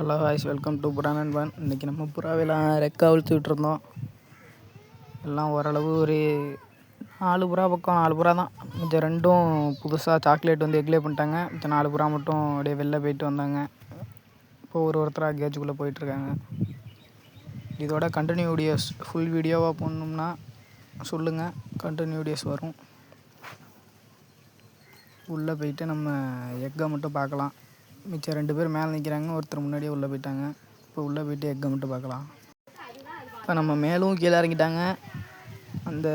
Hello voice welcome to புறா நண்பன் இன்றைக்கி நம்ம புறாவெல்லாம் ரெக்க அவிழ்த்து எல்லாம் ஓரளவு ஒரு நாலு புறா பக்கம் நாலு புறா தான். மிச்சம் ரெண்டும் புதுசாக சாக்லேட் வந்து எக்லே பண்ணிட்டாங்க. மிச்சம் நாலு புறா மட்டும் அப்படியே வெளில போயிட்டு வந்தாங்க. இப்போ ஒரு ஒருத்தராக கேஜுக்குள்ளே போயிட்டுருக்காங்க இதோட கண்டினியூ வீடியோஸ் ஃபுல் வீடியோவாக போடணும்னா சொல்லுங்கள் கண்டினியூ வீடியோஸ் வரும். உள்ளே போயிட்டு நம்ம எக்கை மட்டும் பார்க்கலாம். மிச்சம் ரெண்டு பேர் மேலே நிற்கிறாங்க ஒருத்தர் முன்னாடியே உள்ளே போயிட்டாங்க. இப்போ உள்ளே போயிட்டு எக்கை மட்டும் பார்க்கலாம். இப்போ நம்ம மேலும் கீழே இறங்கிட்டாங்க. அந்த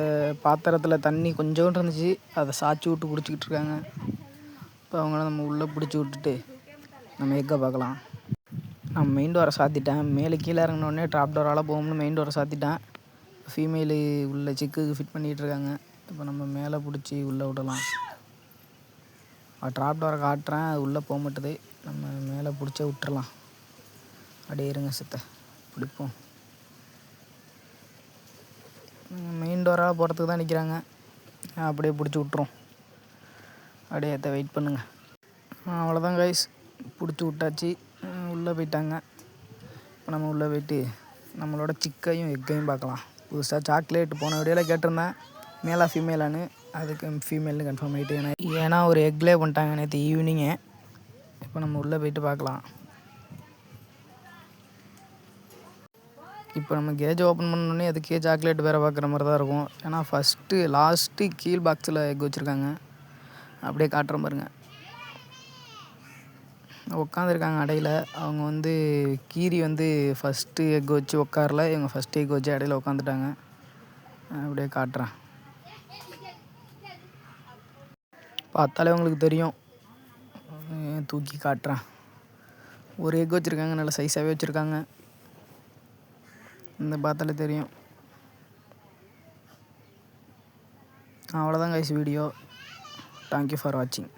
பாத்திரத்தில் தண்ணி கொஞ்சோண்டு இருந்துச்சு. அதை சாய்ச்சி விட்டு குடிச்சிக்கிட்டு இருக்காங்க. இப்போ அவங்கள நம்ம உள்ளே பிடிச்சி விட்டுட்டு நம்ம எக்கை பார்க்கலாம். நான் மெயின் டோரை சாத்திட்டேன் மேலே கீழே இறங்கினோடனே ட்ராப் டோரால் போகும்னு மெயின் டோரை சாத்திட்டேன். ஃபீமேலு உள்ள சிக்குக்கு ஃபிட் பண்ணிகிட்டு இருக்காங்க. இப்போ நம்ம மேலே பிடிச்சி உள்ளே விடலாம். ட்ராப் டோரை காட்டுறேன். அது உள்ளே போக மாட்டுது. நம்ம மேலே பிடிச்ச விட்டுறலாம். அப்படியே இருங்க சித்த. பிடிப்போம். மெயின் டோராக போகிறதுக்கு தான் நிற்கிறாங்க அப்படியே பிடிச்சி விட்டுரும். அப்படியே ஏற்ற வெயிட் பண்ணுங்க. அவ்வளோதான் கைஸ் பிடிச்சி விட்டாச்சு. உள்ளே போயிட்டாங்க. இப்போ நம்ம உள்ளே போயிட்டு நம்மளோட சிக்கையும் எக்கையும் பார்க்கலாம். புதுசாக சாக்லேட் போன வீடியோவில் கேட்டிருந்தேன். மேலா ஃபீமேலான்னு அதுக்கு ஃபீமேல்னு கன்ஃபார்ம் ஆகிட்டு ஏன்னா ஏன்னா ஒரு எக்லே பண்ணிட்டாங்க நேற்று ஈவினிங்கு இப்போ நம்ம உள்ளே போயிட்டு பார்க்கலாம். இப்போ நம்ம கேஜ் ஓப்பன் பண்ணோடனே அதுக்கே சாக்லேட் வேறு பார்க்குற மாதிரி தான் இருக்கும். ஏன்னா ஃபஸ்ட்டு லாஸ்ட்டு கீழ் பாக்ஸில் எக் வச்சுருக்காங்க. அப்படியே காட்டுற பாருங்க. உட்காந்துருக்காங்க அடையில். அவங்க வந்து கீரி வந்து ஃபஸ்ட்டு எக் வச்சு உட்காரல இவங்க ஃபஸ்ட்டு எக் வச்சு இடையில உட்காந்துட்டாங்க அப்படியே காட்டுறேன். பார்த்தாலே உங்களுக்கு தெரியும். தூக்கி காட்டுறேன். ஒரு எக் வச்சுருக்காங்க நல்ல சைஸாகவே வச்சுருக்காங்க. இந்த பார்த்தாலே தெரியும். அவ்வளோதான் கைஸ் வீடியோ தேங்க்யூ ஃபார் வாட்சிங்